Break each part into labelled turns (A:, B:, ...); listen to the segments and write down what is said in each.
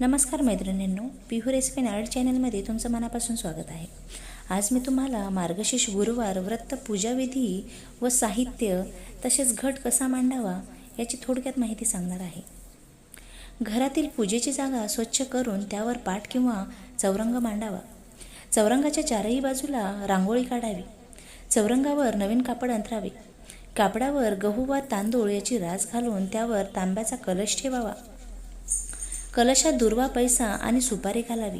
A: नमस्कार मैत्रिणींनो पिहू रेसिपी नारळ चॅनलमध्ये तुमचं मनापासून स्वागत आहे. आज मी तुम्हाला मार्गशीर्ष गुरुवार व्रत पूजाविधी व साहित्य तसेच घट कसा मांडावा याची थोडक्यात माहिती सांगणार आहे. घरातील पूजेची जागा स्वच्छ करून त्यावर पाट किंवा चौरंग मांडावा. चौरंगाच्या चारही बाजूला रांगोळी काढावी. चौरंगावर नवीन कापड अंतरावे. कापडावर गहू वा तांदूळ याची रास घालून त्यावर तांब्याचा कलश ठेवावा. कलशात दुर्वा पैसा आणि सुपारी घालावी.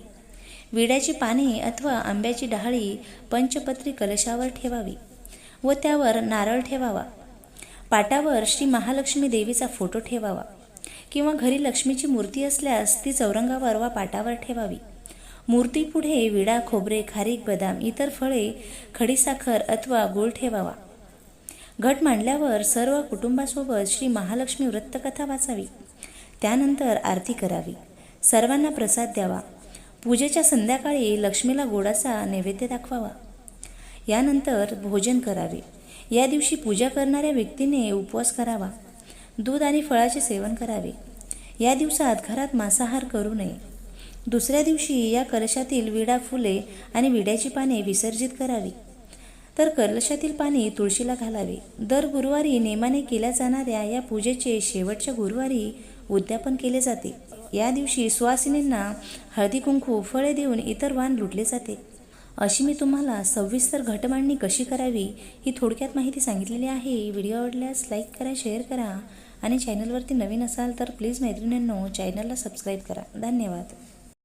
A: विड्याची पाने अथवा आंब्याची डहाळी पंचपत्री कलशावर ठेवावी व त्यावर नारळ ठेवावा. पाटावर श्री महालक्ष्मी देवीचा फोटो ठेवावा किंवा घरी लक्ष्मीची मूर्ती असल्यास ती चौरंगावर वा पाटावर ठेवावी. मूर्तीपुढे विडा खोबरे खारीक बदाम इतर फळे खडीसाखर अथवा गूळ ठेवावा. घट मांडल्यावर सर्व कुटुंबासोबत श्री महालक्ष्मी वृत्तकथा वाचावी. त्यानंतर आरती करावी. सर्वांना प्रसाद द्यावा. पूजेच्या संध्याकाळी लक्ष्मीला गोडाचा नैवेद्य दाखवावा. यानंतर भोजन करावे. या दिवशी पूजा करणाऱ्या व्यक्तीने उपवास करावा. दूध आणि फळाचे सेवन करावे. या दिवसात घरात मांसाहार करू नये. दुसऱ्या दिवशी या कलशातील विडा फुले आणि विड्याची पाने विसर्जित करावी. तर कलशातील पाणी तुळशीला घालावे. दर गुरुवारी नेमाने केल्या जाणाऱ्या या पूजेचे शेवटच्या गुरुवारी उद्यापन केले जाते. या दिवशी सुवासिनींना हळदी कुंकू फळे देऊन इतर वाण लुटले जाते. अशी मी तुम्हाला सविस्तर घटमांडणी कशी करावी ही थोडक्यात माहिती सांगितलेली आहे. व्हिडिओ आवडल्यास लाईक करा शेअर करा आणि चॅनलवरती नवीन असाल तर प्लीज मैत्रिणींनो चॅनलला सबस्क्राईब करा. धन्यवाद.